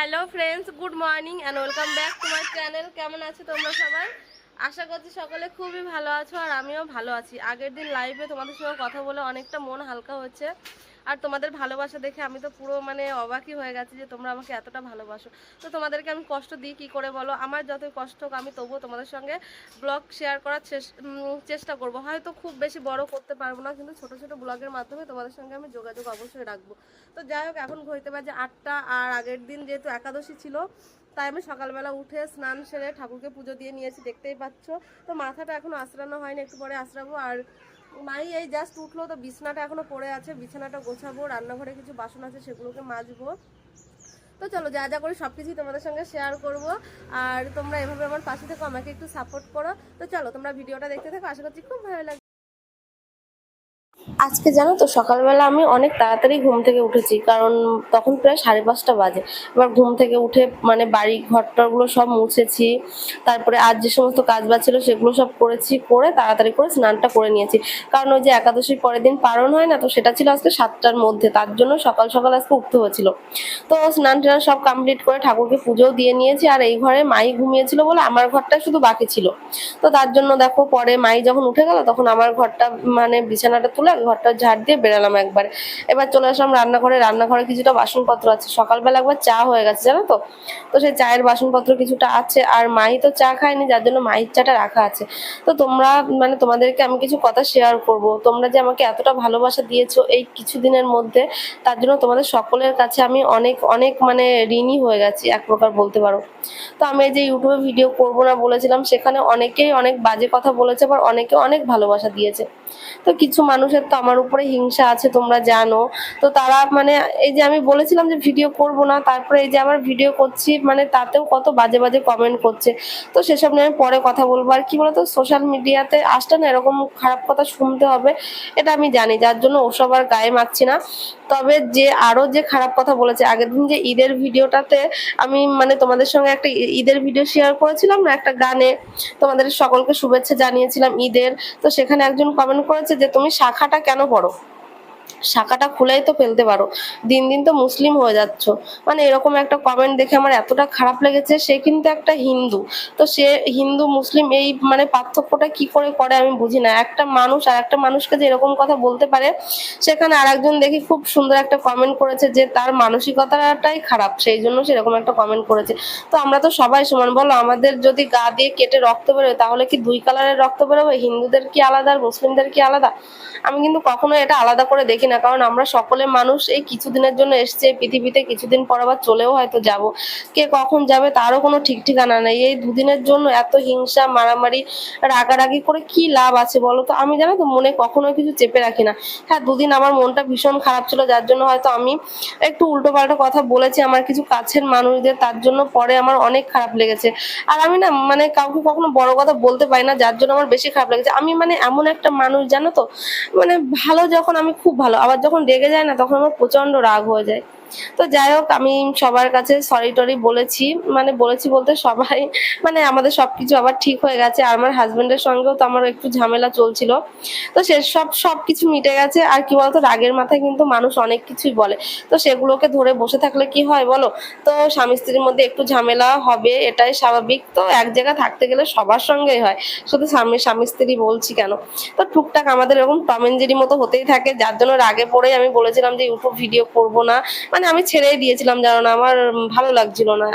Hello friends, good morning and welcome back to my channel কেমন আছো তোমরা সবাই? আশা করছি সকলে খুবই ভালো আছো আর আমিও ভালো আছি। আগের দিন লাইভে তোমাদের সঙ্গে কথা বলে অনেকটা মন হালকা হচ্ছে। আর তোমাদের ভালোবাসা দেখে আমি তো পুরো মানে অবাকই হয়ে গেছি যে তোমরা আমাকে এতটা ভালোবাসো। তো তোমাদেরকে আমি কষ্ট দিই, কী করে বলো? আমার যতই কষ্ট হোক, আমি তবুও তোমাদের সঙ্গে ব্লগ শেয়ার করার চেষ্টা করব। হয়তো খুব বেশি বড় করতে পারব না, কিন্তু ছোট ছোট ব্লগের মাধ্যমে তোমাদের সঙ্গে আমি যোগাযোগ অবশ্যই রাখব। তো যাই হোক, এখন ঘড়িতে বাজে আটটা, আর আগের দিন যেহেতু একাদশী ছিল, তাই আমি সকালবেলা উঠে স্নান সেরে ঠাকুরকে পুজো দিয়ে নিয়েছি দেখতেই পাচ্ছ। তো মাথাটা এখনও আশ্রানো হয়নি, একটু পরে আশ্রাবো আর মাই, এই জাস্ট উঠল, তো বিছনাটা এখনও পড়ে আছে, বিছানাটা গোছাবো, রান্নাঘরে কিছু বাসন আছে, সেগুলোকে মাজবো। তো চলো, যা যা করি সব কিছুই তোমাদের সঙ্গে শেয়ার করব। আর তোমরা এভাবে আমার পাশে থেকো, আমাকে একটু সাপোর্ট করো। তো চলো, তোমরা ভিডিওটা দেখতে থাকো, আশা করছি খুব ভালো লাগবে। আজকে জানো তো, সকালবেলা আমি অনেক তাড়াতাড়ি ঘুম থেকে উঠেছি, কারণ তখন প্রায় সাড়ে পাঁচটা বাজে। এবার ঘুম থেকে উঠে মানে বাড়ি ঘরটরগুলো সব মুছেছি, তারপরে আজ যে সমস্ত কাজ বাজ ছিল সেগুলো সব করেছি, করে তাড়াতাড়ি করে স্নানটা করে নিয়েছি। কারণ ওই যে একাদশীর পরের দিন পালন হয় না, তো সেটা ছিল আজকে সাতটার মধ্যে, তার জন্য সকাল সকাল আজকে উঠতে হয়েছিল। তো স্নান টান সব কমপ্লিট করে ঠাকুরকে পুজোও দিয়ে নিয়েছি, আর এই ঘরে মাই ঘুমিয়েছিল বলে আমার ঘরটা শুধু বাকি ছিল। তো তার জন্য দেখো, পরে মাই যখন উঠে গেল, তখন আমার ঘরটা মানে বিছানাটা তুলে ঘরটা ঝাড় দিয়ে বেরালাম একবারে। এবার চলে আসলাম রান্নাঘরে। রান্নাঘরে কিছুটা বাসনপত্র আছে। সকালবেলা একবার চা হয়ে গেছে, জানো তো? তো সেই চায়ের বাসনপত্র কিছুটা আছে। আর মাই তো চা খায়নি, যার জন্য মায়ের চাটা রাখা আছে। তো তোমরা মানে তোমাদেরকে আমি কিছু কথা শেয়ার করব। তোমরা যে আমাকে এতটা ভালোবাসা দিয়েছ এই কিছুদিনের মধ্যে, তার জন্য তোমাদের সকলের কাছে আমি অনেক অনেক মানে ঋণী হয়ে গেছি, এক প্রকার বলতে পারো। তো আমি এই যে ইউটিউবে ভিডিও করব না বলেছিলাম, সেখানে অনেকেই অনেক বাজে কথা বলেছে, আবার অনেকে অনেক ভালোবাসা দিয়েছে। তো কিছু মানুষের তো আমার উপরে হিংসা আছে, তোমরা জানো। তো তারা মানে এই যে আমি বলেছিলাম যে ভিডিও করব না, তারপরে এই যে আমার ভিডিও করছি মানে তাতেও কত বাজে বাজে কমেন্ট করছে। তো সেসব নিয়ে আমি পরে কথা বলব। আর কি বলতো সোশ্যাল মিডিয়াতে আসলে না এরকম খারাপ কথা শুনতে হবে, এটা আমি জানি, যার জন্য ওসব আর গায়ে মাখছি না। তবে যে আরও যে খারাপ কথা বলেছে, আগের দিন যে ঈদের ভিডিওটাতে আমি মানে তোমাদের সঙ্গে একটা ঈদের ভিডিও শেয়ার করেছিলাম না, একটা গানে তোমাদের সকলকে শুভেচ্ছা জানিয়েছিলাম ঈদের। তো সেখানে একজন কমেন্ট করেছে যে তুমি শাখাটা কেন পড়ো? শাখাটা খুলেই তো ফেলতে পারো। দিন দিন তো মুসলিম হয়ে যাচ্ছ। মানে এরকম একটা কমেন্ট দেখে আমার এতটা খারাপ লেগেছে, সে কিন্তু একটা হিন্দু। তো সে হিন্দু, মুসলিম এই মানে পার্থক্যটা কি করে করে আমি বুঝি না। একটা মানুষ আর একটা মানুষকে যে এরকম কথা বলতে পারে, সেখানে আর একজন দেখি খুব সুন্দর একটা কমেন্ট করেছে যে তার মানসিকতাটাই খারাপ, সেই জন্য সেরকম একটা কমেন্ট করেছে। তো আমরা তো সবাই সমান। বলো, আমাদের যদি গা দিয়ে কেটে রক্ত বেরোয়, তাহলে কি দুই কালারের রক্ত বেরোবে? হিন্দুদের কি আলাদা আর মুসলিমদের কি আলাদা? আমি কিন্তু কখনো এটা আলাদা করে দেখি না কারণ আমরা সকলে মানুষ, এই কিছুদিনের জন্য এসছে পৃথিবীতে কিছুদিন পর আবার চলেও হয়তো যাব। কে কখন যাবে তারও কোনো ঠিক ঠিকানা নেই। এই দুদিনের জন্য এত হিংসা, মারামারি, রাগারাগি করে কি লাভ আছে বলো তো? আমি জানো তো মনে কখনো কিছু চেপে রাখি না। হ্যাঁ দুদিন আমার মনটা ভীষণ খারাপ ছিল, যার জন্য হয়তো আমি একটু উল্টো পাল্টা কথা বলেছি আমার কিছু কাছের মানুষদের, তার জন্য পরে আমার অনেক খারাপ লেগেছে। আর আমি না মানে কাউকে কখনো বড় কথা বলতে পারি না, যার জন্য আমার বেশি খারাপ লেগেছে। আমি মানে এমন একটা মানুষ জানো তো? মানে ভালো যখন আমি খুব ভালো আবার যখন রেগে যায় না তখন আমার প্রচণ্ড রাগ হয়ে যায়। তো যাই হোক, আমি সবার কাছে সরি টরি বলেছি। মানে বলেছি বলতে সবাই মানে আমাদের সবকিছু আবার ঠিক হয়ে গেছে। আর আমার হাজবেন্ডের সঙ্গেও তো আমার একটু ঝামেলা চলছিল। তো সে সব সব কিছু মিটে গেছে। আর কি বলতো, রাগের মাথায় কিন্তু মানুষ অনেক কিছুই বলে। তো সেগুলোকে ধরে বসে থাকলে কি হয় বলো? তো স্বামী স্ত্রীর মধ্যে একটু ঝামেলা হবে, এটাই স্বাভাবিক। তো এক জায়গায় থাকতে গেলে সবার সঙ্গেই হয়। শুধু স্বামী স্বামী স্ত্রী বলছি কেন? তো টুকটাক আমাদের এরকম টমেঞ্জেরি মতো হতেই থাকে। যার জন্য রাগে পড়েই আমি বলেছিলাম যে, ইউটিউব ভিডিও করব না। মানে আমি ছেড়েই দিয়েছিলাম, জানো না, আমার ভালো লাগছিল না।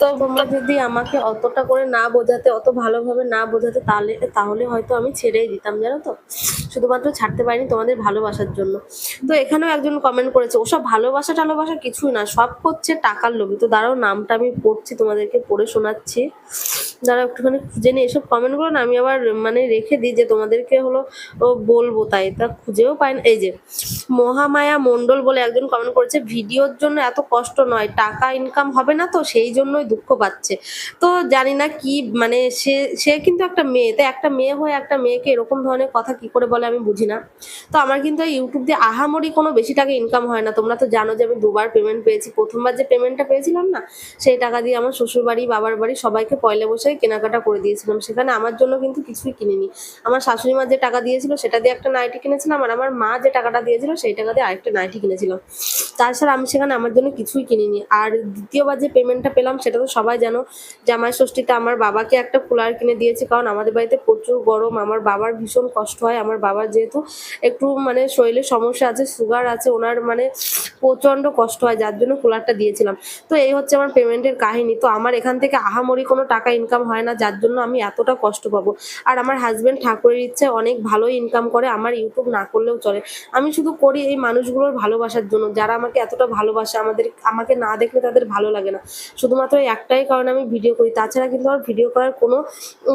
তো তোমরা যদি আমাকে অতটা করে না বোঝাতে, অত ভালোভাবে না বোঝাতে তাহলে তাহলে হয়তো আমি ছেড়েই দিতাম, জানো তো? শুধুমাত্র ছাড়তে পারিনি তোমাদের ভালোবাসার জন্য। তো এখানেও একজন কমেন্ট করেছে, ওসব ভালোবাসা টালোবাসা কিছুই না, সব হচ্ছে টাকার লোভী। তো দাঁড়াও, নামটা আমি পড়ছি, তোমাদেরকে পড়ে শোনাচ্ছি। দাঁড়াও, একটুখানি খুঁজে নিই, এসব কমেন্টগুলো না আমি আবার মানে রেখে দিই যে তোমাদেরকে হলো বলব তাই, তা খুঁজেও পাই না। এই যে, মহামায়া মণ্ডল বলে একজন কমেন্ট করেছে, ভিডিওর জন্য এত কষ্ট নয়, টাকা ইনকাম হবে না তো, সেই জন্যই দুঃখ পাচ্ছে। তো জানি না কি মানে সে সে কিন্তু একটা মেয়ে তাই একটা মেয়ে হয়ে একটা মেয়েকে এরকম ধরনের কথা কি করে বলে আমি বুঝি না। তো আমার কিন্তু ইউটিউব দিয়ে আহামরি কোনো বেশি টাকা ইনকাম হয় না। তোমরা তো জানো যে আমি দুবার পেমেন্ট পেয়েছি। প্রথমবার যে পেমেন্টটা পেয়েছিলাম না, সেই টাকা দিয়ে আমার শ্বশুরবাড়ি, বাবার বাড়ি সবাইকে পয়লা বসে কেনাকাটা করে দিয়েছিলাম। সেখানে আমার জন্য কিন্তু কিছুই কিনিনি। আমার শাশুড়ি মা যে টাকা দিয়েছিল, সেটা দিয়ে একটা নাইটি কিনেছিলাম আর আমার মা যে টাকাটা দিয়েছিল, সেই টাকা দিয়ে আরেকটা নাইটি কিনেছিলাম। তাছাড়া আমি সেখানে আমার জন্য কিছুই কিনিনি। আর দ্বিতীয়বার যে পেমেন্টটা পেলাম, সেটা তো সবাই জানো জামাই ষষ্ঠীতে আমার বাবাকে একটা কুলার কিনে দিয়েছি। কারণ আমাদের বাড়িতে প্রচুর গরম, আমার বাবার ভীষণ কষ্ট হয়। আমার বাবার যেহেতু একটু মানে শরীরে সমস্যা আছে সুগার আছে, ওনার মানে প্রচণ্ড কষ্ট হয়, যার জন্য কুলারটা দিয়েছিলাম। তো এই হচ্ছে আমার পেমেন্টের কাহিনী। তো আমার এখান থেকে আহামরি কোনো টাকা ইনকাম হয় না, যার জন্য আমি এতটা কষ্ট পাবো। আর আমার হাজব্যান্ড ঠাকুরের ইচ্ছে অনেক ভালোই ইনকাম করে, আমার ইউটিউব না করলেও চলে। আমি শুধু করি এই মানুষগুলোর ভালোবাসার জন্য। যারা আমাকে এতটা ভালোবাসে, আমাদের, আমাকে না দেখলে তাদের ভালো লাগে না। শুধুমাত্র একটাই কারণে আমি ভিডিও করি, তাছাড়া কিন্তু আমার ভিডিও করার কোনো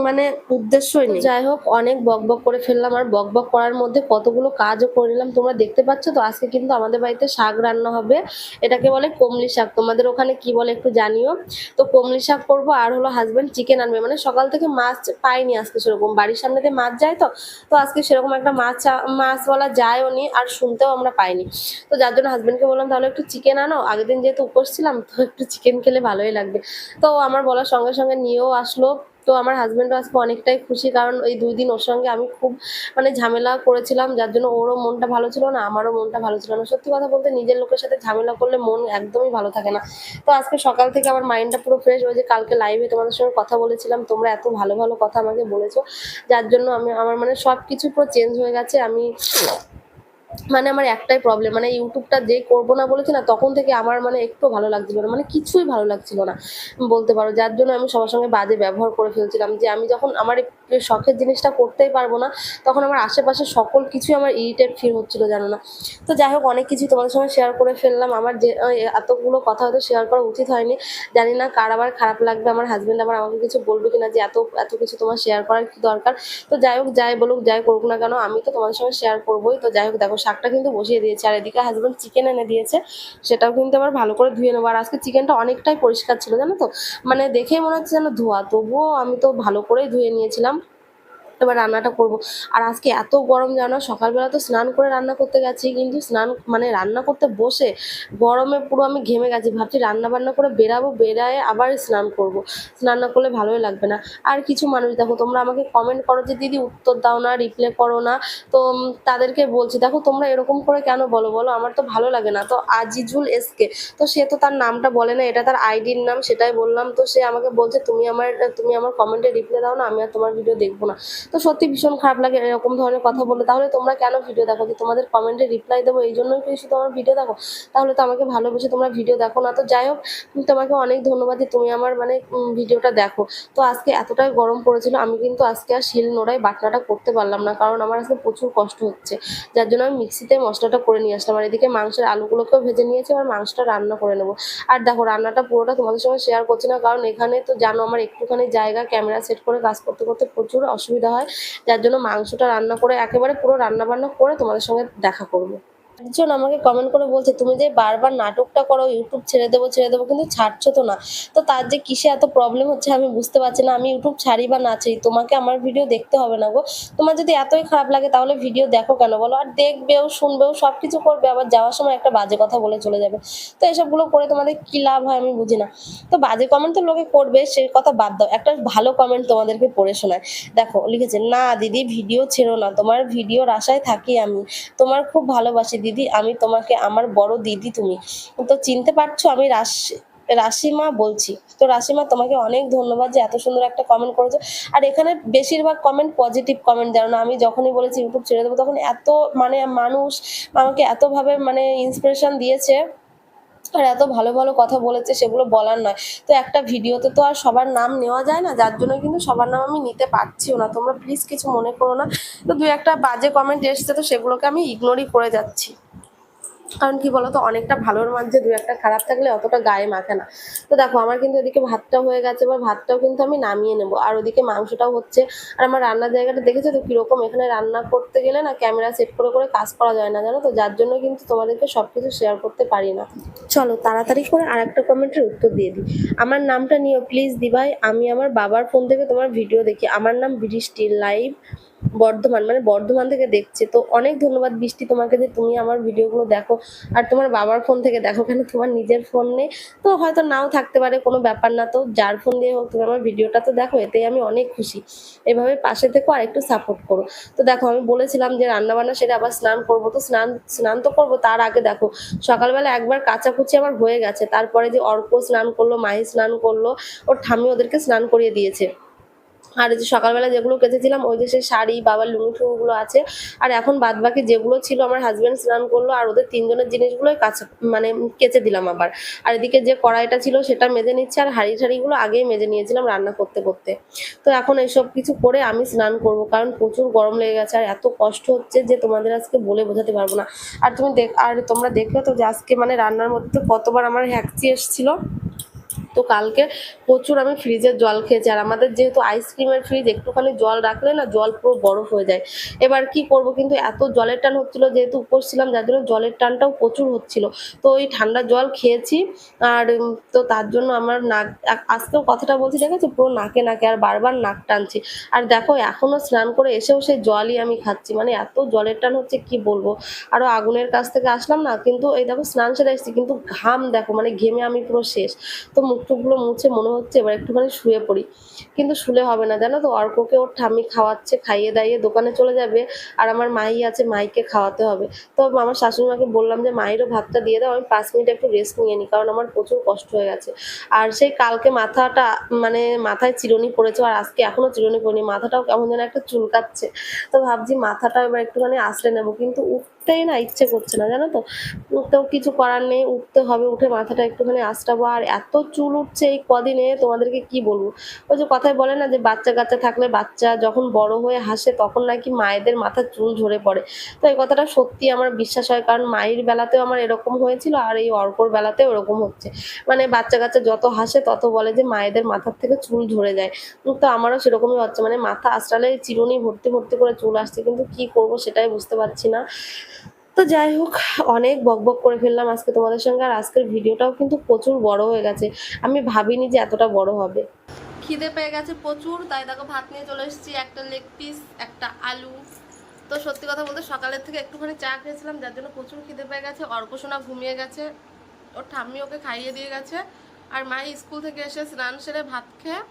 মানে উদ্দেশ্যই নেই। যাই হোক, অনেক বক বক করে ফেললাম, আর বক বক করার মধ্যে কতগুলো কাজও করে নিলাম, তোমরা দেখতে পাচ্ছ তো? আজকে কিন্তু আমাদের বাড়িতে শাক রান্না হবে, এটাকে বলে কমলি শাক। তোমাদের ওখানে কি বলে একটু জানিও। তো কমলি শাক করব, আর হলো হাজব্যান্ড চিকেন আনবে। মানে সকাল থেকে মাছ পাইনি আজকে সেরকম, বাড়ির সামনে দিয়ে মাছ যায় তো? তো আজকে সেরকম একটা মাছ মাছ বলা যায়ও নি আর শুনতেও আমরা পাইনি। তো যার জন্য হাজব্যান্ডকে বললাম তাহলে একটু চিকেন আনো। আগের দিন যেহেতু উপোস ছিলাম, তো একটু চিকেন খেলে ভালোই লাগবে। তো আমার বলার সঙ্গে সঙ্গে নিয়েও আসলো। তো আমার হাজব্যান্ডও আজকে অনেকটাই খুশি, কারণ ওই দুই দিন ওর সঙ্গে আমি খুব মানে ঝামেলা করেছিলাম, যার জন্য ওরও মনটা ভালো ছিল না, আমারও মনটা ভালো ছিল না। সত্যি কথা বলতে নিজের লোকের সাথে ঝামেলা করলে মন একদমই ভালো থাকে না। তো আজকে সকাল থেকে আমার মাইন্ডটা পুরো ফ্রেশ হয়েছে কালকে লাইভে তোমাদের সঙ্গে কথা বলেছিলাম, তোমরা এত ভালো ভালো কথা আমাকে বলেছ, যার জন্য আমি, আমার মানে সব কিছু পুরো চেঞ্জ হয়ে গেছে। আমি মানে আমার একটাই প্রবলেম মানে ইউটিউবটা যে করব না বলেছি না, তখন থেকে আমার মানে একটু ভালো লাগছিল না মানে কিছুই ভালো লাগছিল না, বলতে পারো। যার জন্য আমি সবার সঙ্গে বাজে ব্যবহার করে ফেলছিলাম, যে আমি যখন আমার শখের জিনিসটা করতেই পারব না, তখন আমার আশেপাশে সকল কিছুই আমার ইরিটেট ফিল হচ্ছিল, জানো না। তো যাই হোক, অনেক কিছু তোমাদের সঙ্গে শেয়ার করে ফেললাম। আমার যে এতগুলো কথা হয়তো শেয়ার করা উচিত হয়নি, জানি না কার আবার খারাপ লাগবে, আমার হাজবেন্ড আবার আমাকে কিছু বলবে কিনা যে এত এত কিছু তোমার শেয়ার করার কি দরকার। তো যাই হোক, যাই বলুক, যাই করুক না কেন, আমি তো তোমাদের সঙ্গে শেয়ার করবোই। তো যাই হোক, দেখো শাকটা কিন্তু বসিয়ে দিয়েছে। আর এদিকে হাজব্যান্ড চিকেন এনে দিয়েছে। সেটাও কিন্তু আবার ভালো করে ধুয়ে নেব। আর আজকে চিকেনটা অনেকটাই পরিষ্কার ছিল, জানো তো? মানে দেখেই মনে হচ্ছে যেন ধোয়া। তবুও আমি তো ভালো করেই ধুয়ে নিয়েছিলাম। এবার রান্নাটা করব। আর আজকে এত গরম জানো, সকালবেলা তো স্নান করে রান্না করতে গেছি, কিন্তু স্নান মানে রান্না করতে বসে গরমে পুরো আমি ঘেমে গেছি। ভাবছি রান্না বান্না করে বেরাবো, বেরায়ে আবার স্নান করব। স্নান না করলে ভালোই লাগবে না। আর কিছু মানুষ দেখো, তোমরা আমাকে কমেন্ট করো যে, দিদি উত্তর দাও না রিপ্লাই করো না। তো তাদেরকে বলছি, দেখো, তোমরা এরকম করে কেন বলো? বলো, আমার তো ভালো লাগে না। তো আজিজুল এসকে, তো সে তো তার নামটা বলে না, এটা তার আইডির নাম, সেটাই বললাম। তো সে আমাকে বলছে, তুমি আমার তুমি আমার কমেন্টে রিপ্লাই দাও না, আমি আর তোমার ভিডিও দেখব না। তো সত্যি ভীষণ খারাপ লাগে এরকম ধরনের কথা বলে। তাহলে তোমরা কেন ভিডিও দেখো? যে তোমাদের কমেন্টে রিপ্লাই দেবো, এই জন্যই কি আমার ভিডিও দেখো। তাহলে তো আমাকে ভালোবেসে তোমরা ভিডিও দেখো না। তো যাই হোক তোমাকে অনেক ধন্যবাদ যে তুমি আমার মানে ভিডিওটা দেখো। তো আজকে এতটাই গরম পড়েছিল, আমি কিন্তু আজকে আর শিল নোড়ায় বাটনাটা করতে পারলাম না, কারণ আমার আজকে প্রচুর কষ্ট হচ্ছে। যার জন্য আমি মিক্সিতে মশলাটা করে নিয়ে আসলাম। আর এদিকে মাংসের আলুগুলোকেও ভেজে নিয়েছি আর মাংসটা রান্না করে নেব। আর দেখো, রান্নাটা পুরোটা তোমাদের সঙ্গে শেয়ার করছি না, কারণ এখানে তো জানো, আমার একটুখানি জায়গা ক্যামেরা সেট করে কাজ করতে করতে প্রচুর অসুবিধা হয়। যার জন্য মাংসটা রান্না করে একেবারে পুরো রান্নাবান্না করে তোমাদের সঙ্গে দেখা করব। একজন আমাকে কমেন্ট করে বলছে, তুমি যে বারবার নাটকটা করো ইউটিউব ছেড়ে দেবো ছেড়ে দেবো, কিন্তু ছাড়ছো তো না। তো তার যে কিসে এত প্রবলেম হচ্ছে আমি বুঝতে পারছি না। আমি ইউটিউব ছাড়ি বা না ছাড়ি, তোমাকে আমার ভিডিও দেখতে হবে না গো। তোমার যদি এতই খারাপ লাগে তাহলে ভিডিও দেখো কেন বলো? আর দেখবেও, শুনবেও সব কিছু করবে, আবার যাওয়ার সময় একটা বাজে কথা বলে চলে যাবে। তো এসবগুলো করে তোমাদের কি লাভ হয় আমি বুঝি না। তো বাজে কমেন্ট তো লোকে করবে সেই কথা বাদ দাও। একটা ভালো কমেন্ট তোমাদেরকে পড়ে শোনায়। দেখো, লিখেছে, না, দিদি ভিডিও ছেড়ো না। তোমার ভিডিওর আশায় থাকি আমি। তোমার খুব ভালোবাসি, দিদি। আমি তোমাকে আমার বড় দিদি তুমি। তো চিনতে পারছ, আমি রাশ, রাশিমা বলছি। তো রাশিমা, তোমাকে অনেক ধন্যবাদ যে এত সুন্দর একটা কমেন্ট করেছ। আর এখানে বেশিরভাগ কমেন্ট পজিটিভ কমেন্ট জানো না আমি যখনই বলেছি ইউটিউব ছেড়ে দেবো, তখন এত মানে মানুষ আমাকে এতভাবে মানে ইন্সপিরেশন দিয়েছে আর এত ভালো ভালো কথা বলেছে, সেগুলো বলার নয়। তো একটা ভিডিওতে তো আর সবার নাম নেওয়া যায় না, যার জন্য কিন্তু সবার নাম আমি নিতে পারছিও না। তোমরা প্লিজ কিছু মনে করো না। তো দু একটা বাজে কমেন্ট এসছে, তো সেগুলোকে আমি ইগনোরই করে যাচ্ছি। কারণ কি বলতো, অনেকটা ভালোর মাঝে দু একটা খারাপ থাকলে অতটা গায়ে মাখে না। তো দেখো, আমার কিন্তু এদিকে ভাতটা হয়ে গেছে, এবার ভাতটাও কিন্তু আমি নামিয়ে নেব। আর ওদিকে মাংসটাও হচ্ছে, আর আমার রান্নার জায়গাটা দেখেছ তো কীরকম? এখানে রান্না করতে গেলে না ক্যামেরা সেট করে করে কাজ করা যায় না, জানো তো? যার জন্য কিন্তু তোমাদেরকে সব কিছু শেয়ার করতে পারি না। চলো, তাড়াতাড়ি করে আর একটা কমেন্টের উত্তর দিয়ে দিই। আমার নামটা নিও প্লিজ দিভাই আমি আমার বাবার ফোন থেকে তোমার ভিডিও দেখি। আমার নাম বৃষ্টি লাইভ বর্ধমান মানে বর্ধমান থেকে দেখছে। তো অনেক ধন্যবাদ বৃষ্টি তোমাকে যে তুমি আমার ভিডিওগুলো দেখো। আর তোমার বাবার ফোন থেকে দেখো কেন? তোমার নিজের ফোন নেই। তো হয়তো নাও থাকতে পারে, কোনো ব্যাপার না। তো যার ফোন দিয়ে হোক তুমি আমার ভিডিওটা তো দেখো, এতেই আমি অনেক খুশি। এভাবে পাশে থেকো আর একটু সাপোর্ট করো। তো দেখো, আমি বলেছিলাম যে রান্না বান্না সেটা আবার স্নান করব। তো স্নান স্নান তো করব তার আগে দেখো, সকালবেলা একবার কাচাকুচি আমার হয়ে গেছে। তারপরে যে অর্ক স্নান করল, মাহি স্নান করল, ওর ঠাম্মি ওদেরকে স্নান করিয়ে দিয়েছে। আর যে সকালবেলা যেগুলো কেচেছিলাম, ওই যে সেই শাড়ি, বাবার লুঙ্গি টুঙ্গুলো আছে। আর এখন বাদ বাকি যেগুলো ছিল, আমার হাজব্যান্ড স্নান করল আর ওদের তিনজনের জিনিসগুলোই কাছে মানে কেচে দিলাম আবার। আর এদিকে যে কড়াইটা ছিল, সেটা মেজে নিচ্ছে আর হাঁড়ি ঠাড়িগুলো আগেই মেজে নিয়েছিলাম রান্না করতে করতে। তো এখন এইসব কিছু করে আমি স্নান করব, কারণ প্রচুর গরম লেগে গেছে আর এত কষ্ট হচ্ছে যে তোমাদের আজকে বলে বোঝাতে পারব না। আর তুমি দেখ, আর তোমরা দেখলে তো যে আজকে মানে রান্নার মধ্যে কতবার আমার হ্যাকচি এসেছিল। তো কালকে প্রচুর আমি ফ্রিজের জল খেয়েছি। আর আমাদের যেহেতু আইসক্রিমের ফ্রিজ একটুখানি জল রাখলে না জল পুরো বরফ হয়ে যায়। এবার কি করব কিন্তু এত জলের টান হচ্ছিল, যেহেতু উপোস ছিলাম, যার জন্য জলের টানটাও প্রচুর হচ্ছিল। তো ওই ঠান্ডা জল খেয়েছি আর তো তার জন্য আমার নাক আজকেও কথাটা বলছি দেখেছি পুরো নাকে নাকে আর বারবার নাক টানছি। আর দেখো এখনও স্নান করে এসেও সেই জলই আমি খাচ্ছি। মানে এত জলের টান হচ্ছে, কি বলব? আরও আগুনের কাছ থেকে আসলাম না, কিন্তু এই দেখো স্নান সেরে এসেছি, কিন্তু ঘাম দেখো মানে ঘেমে আমি পুরো শেষ। তো মুখ টুকগুলো মুছে মনে হচ্ছে, এবার একটুখানি শুয়ে পড়ি। কিন্তু শুলে হবে না, জানো তো? অর্ককে ওর ঠাম্মি খাওয়াচ্ছে, খাইয়ে দাইয়ে দোকানে চলে যাবে, আর আমার মাই আছে, মাইকে খাওয়াতে হবে। তো আমার শাশুড়ি মাকে বললাম যে মায়েরও ভাতটা দিয়ে দাও, আমি পাঁচ মিনিট একটু রেস্ট নিয়ে নিই কারণ আমার প্রচুর কষ্ট হয়ে গেছে। আর সেই কালকে মাথাটা মানে মাথায় চিরুনি পড়েছে, আর আজকে এখনও চিরুনি পড়িনি, মাথাটাও কেমন যেন একটা চুলকাচ্ছে। তো ভাবছি মাথাটা এবার একটুখানি আসলে নেব, কিন্তু উঠতেই না ইচ্ছে করছে না, জানো তো? তো কিছু করার নেই, উঠতে হবে, উঠে মাথাটা একটুখানি আঁচড়াবো, আর এত চুল উঠছে এই কদিনে তোমাদেরকে কি বলব? ওই যে কথায় বলে না যে বাচ্চা কাচ্চা থাকলে বাচ্চা যখন বড় হয়ে হাসে তখন নাকি মায়েদের মাথার চুল ঝরে পড়ে। তো এই কথাটা সত্যি আমার বিশ্বাস হয়, কারণ মায়ের বেলাতেও আমার এরকম হয়েছিল আর এই অর্কর বেলাতেও এরকম হচ্ছে। মানে বাচ্চা কাচ্চা যত হাসে তত বলে যে মায়েদের মাথার থেকে চুল ঝরে যায়। তো আমারও সেরকমই হচ্ছে মানে মাথা আঁচড়ালে চিরুনি ভর্তি ভর্তি করে চুল আসছে, কিন্তু কি করব সেটাই বুঝতে পারছি না। তো যাই হোক অনেক বকবক করে ফেললাম আজকে তোমাদের সঙ্গে, আর আজকের ভিডিওটাও কিন্তু প্রচুর বড় হয়ে গেছে। আমি ভাবিনি যে এতটা বড় হবে। খিদে পেয়ে গেছে প্রচুর, তাই দেখো ভাত নিয়ে চলে এসেছি, একটা লেগ পিস একটা আলু। তো সত্যি কথা বলতে সকালের থেকে একটুখানি চা খেয়েছিলাম, যার জন্য প্রচুর খিদে পেয়ে গেছে অর্কসোনা ঘুমিয়ে গেছে। ওর ঠাম্মি ওকে খাইয়ে দিয়ে গেছে, আর মাই স্কুল থেকে এসে স্নান সেরে ভাত খেয়ে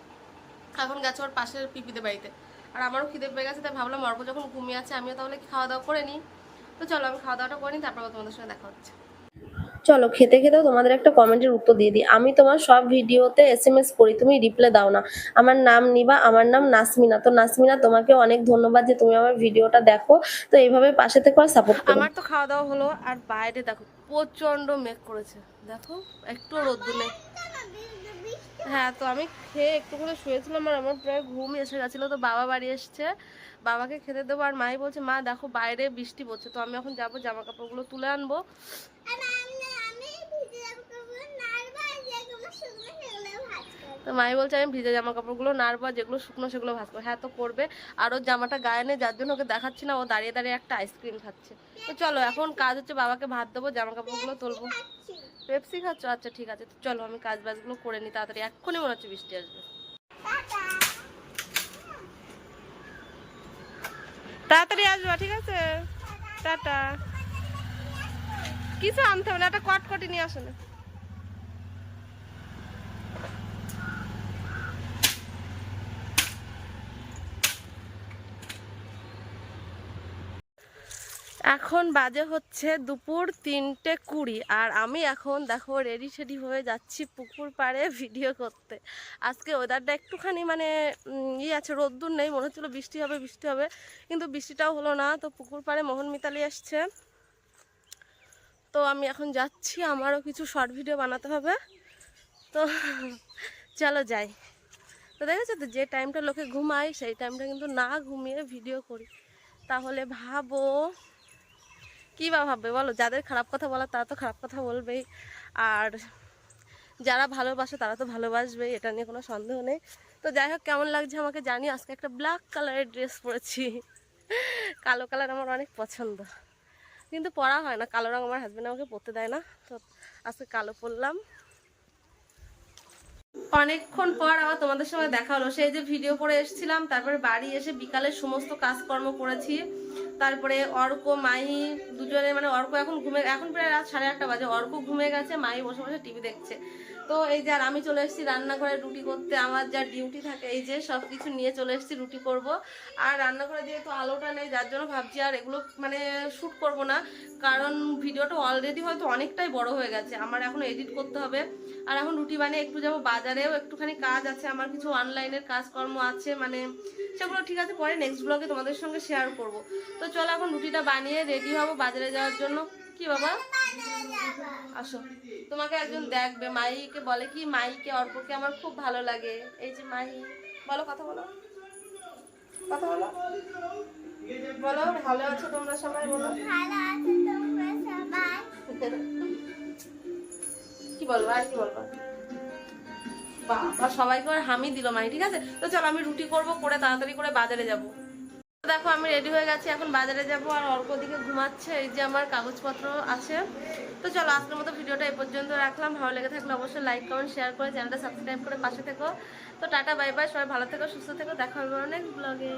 এখন গেছে ওর পাশের পিপিতে বাড়িতে। আর আমারও খিদে পেয়ে গেছে, তাই ভাবলাম অর্ক যখন ঘুমিয়ে আছে, আমিও তাহলে খাওয়া দাওয়া করে নিই। তো চলো আমি খাওয়া দাওয়াটা করে নিই তারপর তোমাদের সঙ্গে দেখা হচ্ছে। চলো খেতে খেতেও তোমাদের একটা কমেন্টের উত্তর দিয়ে দিই। আমি তোমার সব ভিডিওতে এস এম এস করি তুমি রিপ্লাই দাও না। আমার নাম নিবা আমার নাম নাসমিনা। তো নাসমিনা তোমাকে অনেক ধন্যবাদ যে তুমি আমার ভিডিওটা দেখো। তো এইভাবে পাশে থেকে সাপোর্ট আমার তো খাওয়া দাওয়া হলো আর বাইরে দেখো প্রচণ্ড মেঘ করেছে। দেখো একটু রোদ্দু নেই হ্যাঁ তো আমি খেয়ে একটু করে শুয়েছিলাম আর আমার প্রায় ঘুম এসে গেছিল তো বাবা বাড়ি এসছে। বাবাকে খেতে দেবো আর মাই বলছে মা দেখো বাইরে বৃষ্টি পড়ছে। তো আমি এখন যাব জামা কাপড়গুলো তুলে আনব। তো মাই বলছে আমি ভিজে জামা কাপড়গুলো নাড়বো যেগুলো শুকনো সেগুলো ভাজবো হ্যাঁ তো করবে। আর ওর জামাটা গায়ে নেই যার জন্য ওকে দেখাচ্ছি না ও দাঁড়িয়ে দাঁড়িয়ে একটা আইসক্রিম খাচ্ছে। তো চলো এখন কাজ হচ্ছে বাবাকে ভাত দেবো জামা কাপড়গুলো তুলবো পেপসি খাচ্ছ? আচ্ছা ঠিক আছে। চলো, আমি কাজ বাজগুলো করে নিই, তাড়াতাড়ি। এক্ষুনি মনে হচ্ছে বৃষ্টি আসবে। তাড়াতাড়ি আসবা, ঠিক আছে? টাটা। কিছু আনতে হবে না, একটা কটকটি নিয়ে আসো না। এখন বাজে হচ্ছে দুপুর তিনটে কুড়ি আর আমি এখন দেখো রেডি সেডি হয়ে যাচ্ছি পুকুর পাড়ে ভিডিও করতে। আজকে ওয়েদারটা একটুখানি মানে ইয়ে আছে, রোদ্দুর নেই, মনে হচ্ছিল বৃষ্টি হবে বৃষ্টি হবে, কিন্তু বৃষ্টিটাও হলো না। তো পুকুর পাড়ে মোহন মিতালি আসছে। তো আমি এখন যাচ্ছি, আমারও কিছু শর্ট ভিডিও বানাতে হবে। তো চলো যাই। তো দেখেছ তো, যে টাইমটা লোকে ঘুমায়, সেই টাইমটা কিন্তু না ঘুমিয়ে ভিডিও করি। তাহলে ভাবো কী বা ভাববে বলো? যাদের খারাপ কথা বলার, তারা তো খারাপ কথা বলবেই। আর যারা ভালোবাসে, তারা তো ভালোবাসবেই, এটা নিয়ে কোনো সন্দেহ নেই। তো যাই হোক, কেমন লাগছে আমাকে জানি আজকে একটা ব্ল্যাক কালারের ড্রেস পরেছি। কালো কালার আমার অনেক পছন্দ। কিন্তু পরা হয় না, কালো রঙ আমার হাজব্যান্ড আমাকে পরতে দেয় না। তো আজকে কালো পরলাম। অনেকক্ষণ পর আবার তোমাদের সঙ্গে দেখা হলো। সেই যে ভিডিও করে এসেছিলাম, তারপরে বাড়ি এসে বিকালে সমস্ত কাজকর্ম করেছি। তারপরে অর্ক, মাহি দুজনে মানে অর্ক এখন ঘুমে, এখন প্রায় রাত সাড়ে আটটা বাজে। অর্ক ঘুমে গেছে, মাহি বসে বসে টিভি দেখছে। তো এই যে আর আমি চলে এসেছি রান্নাঘরে রুটি করতে, আমার যা ডিউটি থাকে, এই যে সব কিছু নিয়ে চলে এসেছি রুটি করব। আর রান্নাঘরে যেহেতু আলোটা নেই, যার জন্য ভাবছি আর এগুলো মানে শ্যুট করব না, কারণ ভিডিওটা অলরেডি হয়তো অনেকটাই বড় হয়ে গেছে, আমার এখন এডিট করতে হবে। আর এখন রুটি বানিয়ে একটু যাব বাজারেও, একটুখানি কাজ আছে, আমার কিছু অনলাইনের কাজকর্ম আছে মানে সেগুলো ঠিক আছে, পরে নেক্সট ব্লগে তোমাদের সঙ্গে শেয়ার করব। তো চলো এখন রুটিটা বানিয়ে রেডি হব বাজারে যাওয়ার জন্য। কি বাবা? আসো। তোমাকে একজন দেখবে মাইকে বলে কি মাইকে অর্পকে আমার খুব ভালো লাগে। এই যে মাই বলো কথা বলো। কথা বলো। বলো ভালো আছো তোমরা সবাই বলো। ভালো আছে সবাই। কি বলব আর কি বলব? বাবা সবাইকে আর হামি দিল মাই ঠিক আছে? তো চলো আমি রুটি করব করে তাড়াতাড়ি করে বাজারে যাব। দেখো, আমি রেডি হয়ে গেছি, এখন বাজারে যাব আর অল্প দিকে ঘুমাচ্ছে, এই যে আমার কাগজপত্র আছে। তো চলো, আজকের মতো ভিডিওটা এ পর্যন্ত রাখলাম। ভালো লেগে থাকলে অবশ্যই লাইক কমেন্ট শেয়ার করে চ্যানেলটা সাবস্ক্রাইব করে পাশে থেকো। তো টাটা বাই বাই সবাই ভালো থেকো, সুস্থ থেকো, দেখা হবে অনেক ব্লগে